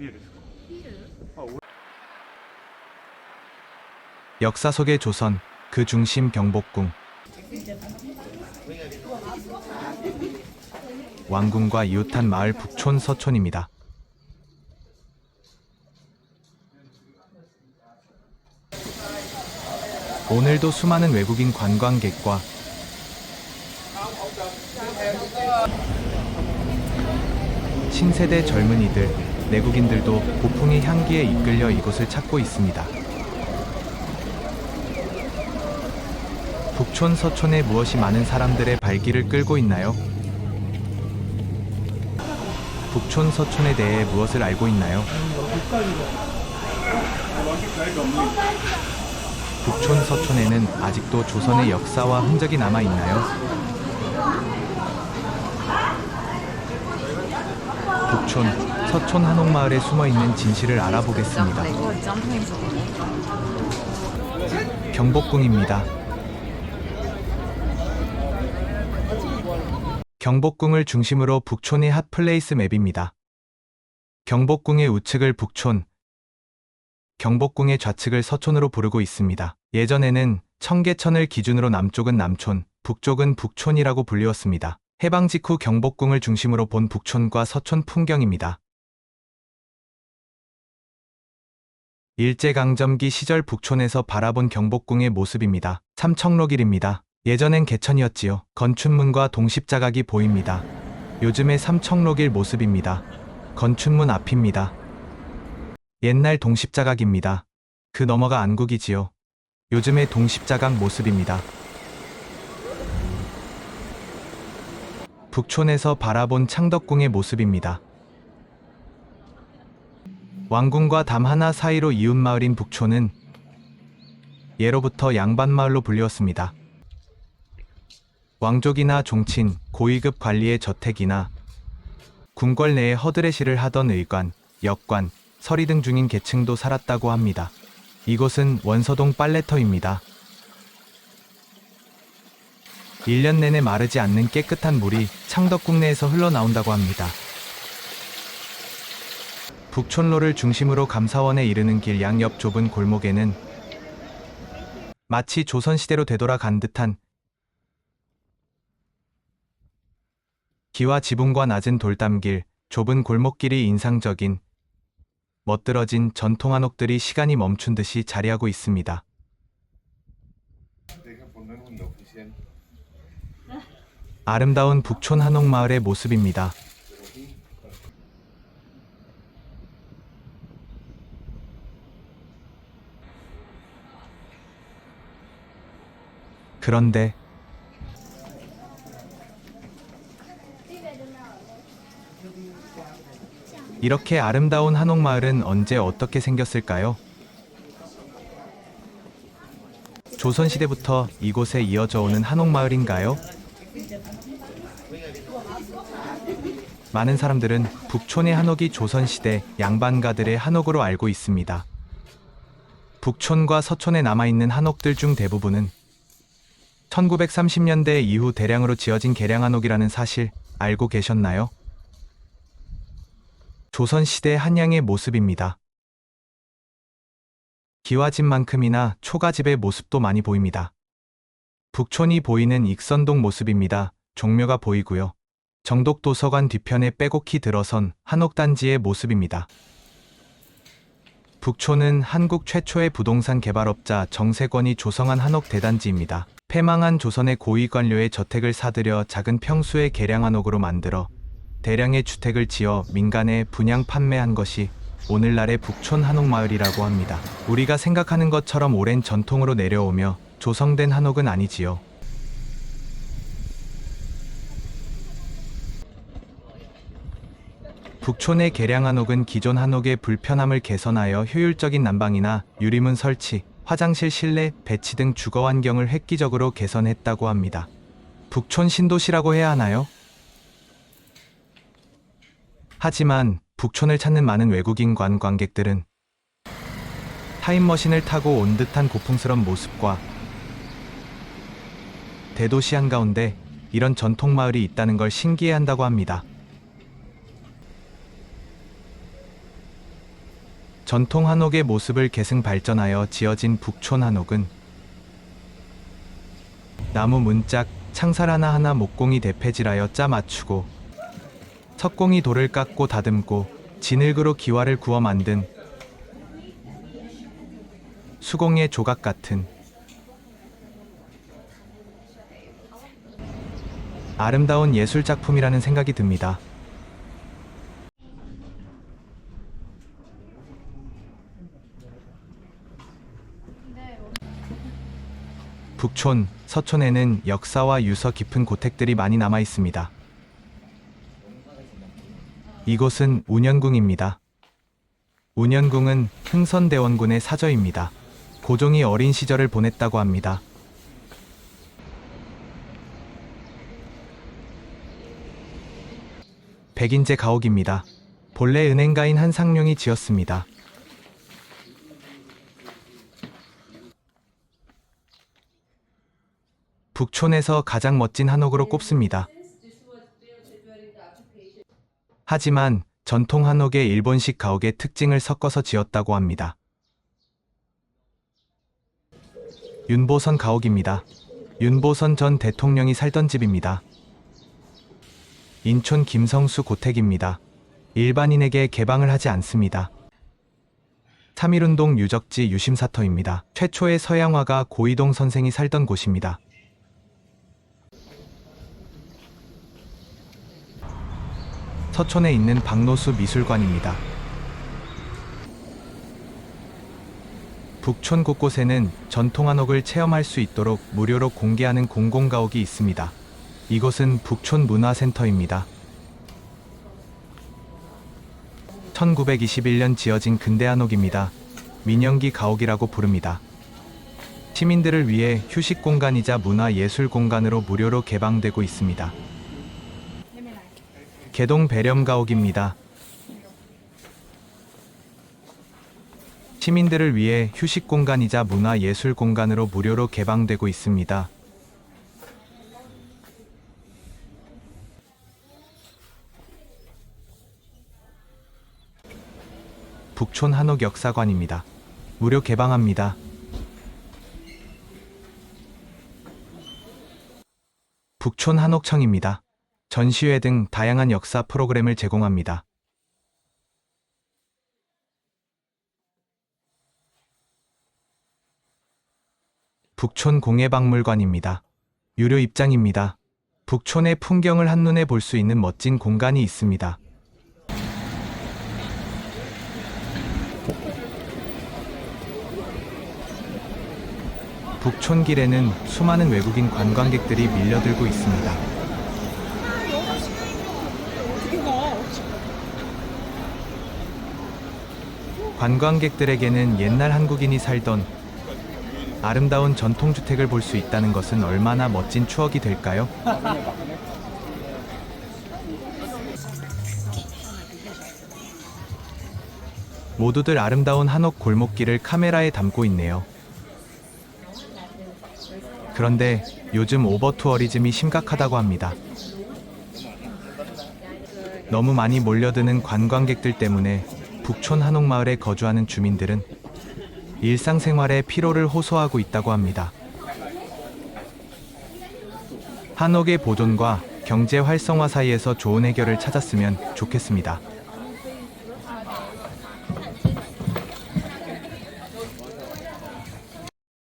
삐르. 역사 속의 조선, 그 중심 경복궁. 왕궁과 이웃한 마을 북촌 서촌입니다. 오늘도 수많은 외국인 관광객과 신세대 젊은이들, 내국인들도 고풍의 향기에 이끌려 이곳을 찾고 있습니다. 북촌 서촌에 무엇이 많은 사람들의 발길을 끌고 있나요? 북촌 서촌에 대해 무엇을 알고 있나요? 북촌 서촌에는 아직도 조선의 역사와 흔적이 남아 있나요? 북촌, 서촌 한옥마을에 숨어 있는 진실을 알아보겠습니다. 경복궁입니다. 경복궁을 중심으로 북촌이 핫플레이스 맵입니다. 경복궁의 우측을 북촌, 경복궁의 좌측을 서촌으로 부르고 있습니다. 예전에는 청계천을 기준으로 남쪽은 남촌, 북쪽은 북촌이라고 불리웠습니다. 해방 직후 경복궁을 중심으로 본 북촌과 서촌 풍경입니다. 일제강점기 시절 북촌에서 바라본 경복궁의 모습입니다. 삼청로길입니다. 예전엔 개천이었지요. 건춘문과 동십자각이 보입니다. 요즘의 삼청로길 모습입니다. 건춘문 앞입니다. 옛날 동십자각입니다. 그 너머가 안국이지요. 요즘의 동십자각 모습입니다. 북촌에서 바라본 창덕궁의 모습입니다. 왕궁과 담 하나 사이로 이웃 마을인 북촌은 예로부터 양반 마을로 불리웠습니다. 왕족이나 종친, 고위급 관리의 저택이나 궁궐 내에 허드레시를 하던 의관, 역관, 서리 등 중인 계층도 살았다고 합니다. 이곳은 원서동 빨래터입니다. 1년 내내 마르지 않는 깨끗한 물이 창덕궁 내에서 흘러나온다고 합니다. 북촌로를 중심으로 감사원에 이르는 길 양옆 좁은 골목에는 마치 조선시대로 되돌아간 듯한 기와 지붕과 낮은 돌담길, 좁은 골목길이 인상적인 멋들어진 전통 한옥들이 시간이 멈춘 듯이 자리하고 있습니다. 아름다운 북촌 한옥마을의 모습입니다. 그런데 이렇게 아름다운 한옥마을은 언제 어떻게 생겼을까요? 조선시대부터 이곳에 이어져 오는 한옥마을인가요? 많은 사람들은 북촌의 한옥이 조선시대 양반가들의 한옥으로 알고 있습니다. 북촌과 서촌에 남아있는 한옥들 중 대부분은 1930년대 이후 대량으로 지어진 개량 한옥이라는 사실 알고 계셨나요? 조선시대 한양의 모습입니다. 기와집만큼이나 초가집의 모습도 많이 보입니다. 북촌이 보이는 익선동 모습입니다. 종묘가 보이고요. 정독 도서관 뒤편에 빼곡히 들어선 한옥단지의 모습입니다. 북촌은 한국 최초의 부동산 개발업자 정세권이 조성한 한옥 대단지입니다. 패망한 조선의 고위 관료의 저택을 사들여 작은 평수의 개량 한옥으로 만들어 대량의 주택을 지어 민간에 분양 판매한 것이 오늘날의 북촌 한옥마을이라고 합니다. 우리가 생각하는 것처럼 오랜 전통으로 내려오며 조성된 한옥은 아니지요. 북촌의 개량 한옥은 기존 한옥의 불편함을 개선하여 효율적인 난방이나 유리문 설치, 화장실 실내 배치 등 주거 환경을 획기적으로 개선했다고 합니다. 북촌 신도시라고 해야 하나요? 하지만 북촌을 찾는 많은 외국인 관광객들은 타임머신을 타고 온 듯한 고풍스런 모습과 대도시 한가운데 이런 전통 마을이 있다는 걸 신기해한다고 합니다. 전통 한옥의 모습을 계승 발전하여 지어진 북촌 한옥은 나무 문짝, 창살 하나하나 목공이 대패질하여 짜 맞추고 석공이 돌을 깎고 다듬고 진흙으로 기와를 구워 만든 수공의 조각 같은 아름다운 예술 작품이라는 생각이 듭니다. 북촌, 서촌에는 역사와 유서 깊은 고택들이 많이 남아 있습니다. 이곳은 운현궁입니다. 운현궁은 흥선대원군의 사저입니다. 고종이 어린 시절을 보냈다고 합니다. 백인제 가옥입니다. 본래 은행가인 한상룡이 지었습니다. 북촌에서 가장 멋진 한옥으로 꼽습니다. 하지만 전통 한옥에 일본식 가옥의 특징을 섞어서 지었다고 합니다. 윤보선 가옥입니다. 윤보선 전 대통령이 살던 집입니다. 인촌 김성수 고택입니다. 일반인에게 개방을 하지 않습니다. 3.1운동 유적지 유심사터입니다. 최초의 서양화가 고이동 선생이 살던 곳입니다. 서촌에 있는 박노수 미술관입니다. 북촌 곳곳에는 전통 한옥을 체험할 수 있도록 무료로 공개하는 공공가옥이 있습니다. 이곳은 북촌 문화센터입니다. 1921년 지어진 근대 한옥입니다. 민영기 가옥이라고 부릅니다. 시민들을 위해 휴식 공간이자 문화 예술 공간으로 무료로 개방되고 있습니다. 개동 배렴 가옥입니다. 시민들을 위해 휴식 공간이자 문화 예술 공간으로 무료로 개방되고 있습니다. 북촌 한옥 역사관입니다. 무료 개방합니다. 북촌 한옥청입니다. 전시회 등 다양한 역사 프로그램을 제공합니다. 북촌 공예박물관입니다. 유료 입장입니다. 북촌의 풍경을 한눈에 볼 수 있는 멋진 공간이 있습니다. 북촌길에는 수많은 외국인 관광객들이 밀려들고 있습니다. 관광객들에게는 옛날 한국인이 살던 아름다운 전통주택을 볼 수 있다는 것은 얼마나 멋진 추억이 될까요? 모두들 아름다운 한옥 골목길을 카메라에 담고 있네요. 그런데 요즘 오버투어리즘이 심각하다고 합니다. 너무 많이 몰려드는 관광객들 때문에 북촌 한옥마을에 거주하는 주민들은 일상생활에 피로를 호소하고 있다고 합니다. 한옥의 보존과 경제 활성화 사이에서 좋은 해결을 찾았으면 좋겠습니다.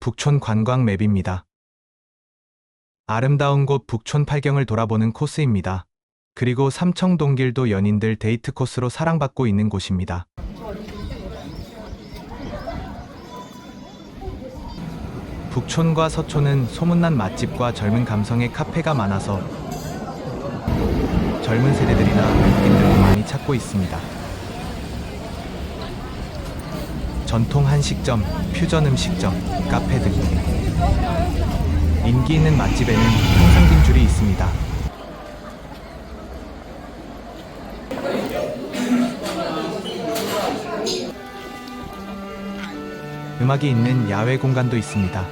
북촌 관광 맵입니다. 아름다운 곳 북촌 팔경을 돌아보는 코스입니다. 그리고 삼청동길도 연인들 데이트 코스로 사랑받고 있는 곳입니다. 북촌과 서촌은 소문난 맛집과 젊은 감성의 카페가 많아서 젊은 세대들이나 외국인들도 많이 찾고 있습니다. 전통 한식점, 퓨전 음식점, 카페 등 인기 있는 맛집에는 항상 긴 줄이 있습니다. 음악이 있는 야외 공간도 있습니다.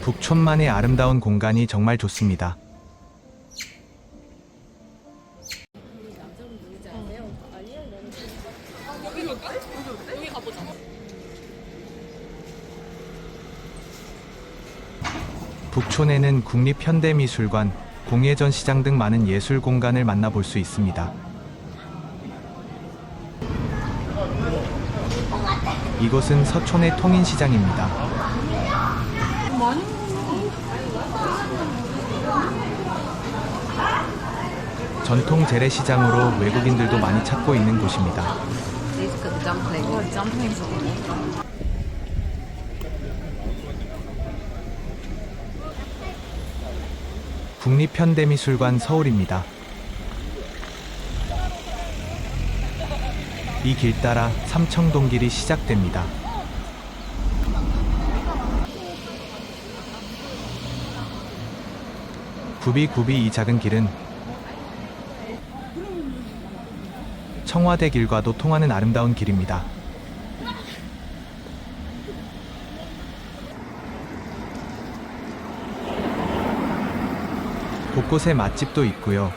북촌만의 아름다운 공간이 정말 좋습니다. 북촌에는 국립현대미술관, 공예전시장 등 많은 예술 공간을 만나볼 수 있습니다. 이곳은 서촌의 통인시장입니다. 전통 재래시장으로 외국인들도 많이 찾고 있는 곳입니다. 국립현대미술관 서울입니다. 이 길 따라 삼청동 길이 시작됩니다. 굽이굽이 이 작은 길은 청와대 길과도 통하는 아름다운 길입니다. 곳곳에 맛집도 있고요.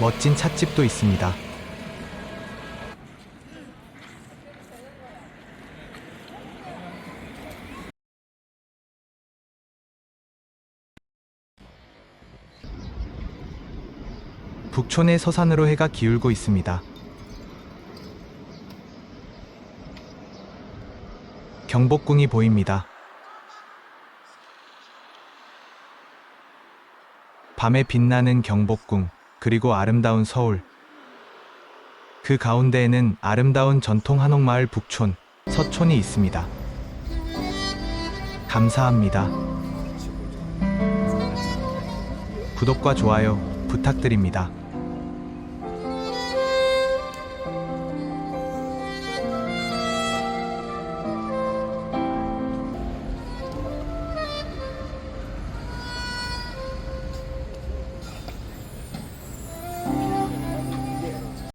멋진 찻집도 있습니다. 북촌의 서산으로 해가 기울고 있습니다. 경복궁이 보입니다. 밤에 빛나는 경복궁, 그리고 아름다운 서울. 그 가운데에는 아름다운 전통 한옥마을 북촌, 서촌이 있습니다. 감사합니다. 구독과 좋아요 부탁드립니다.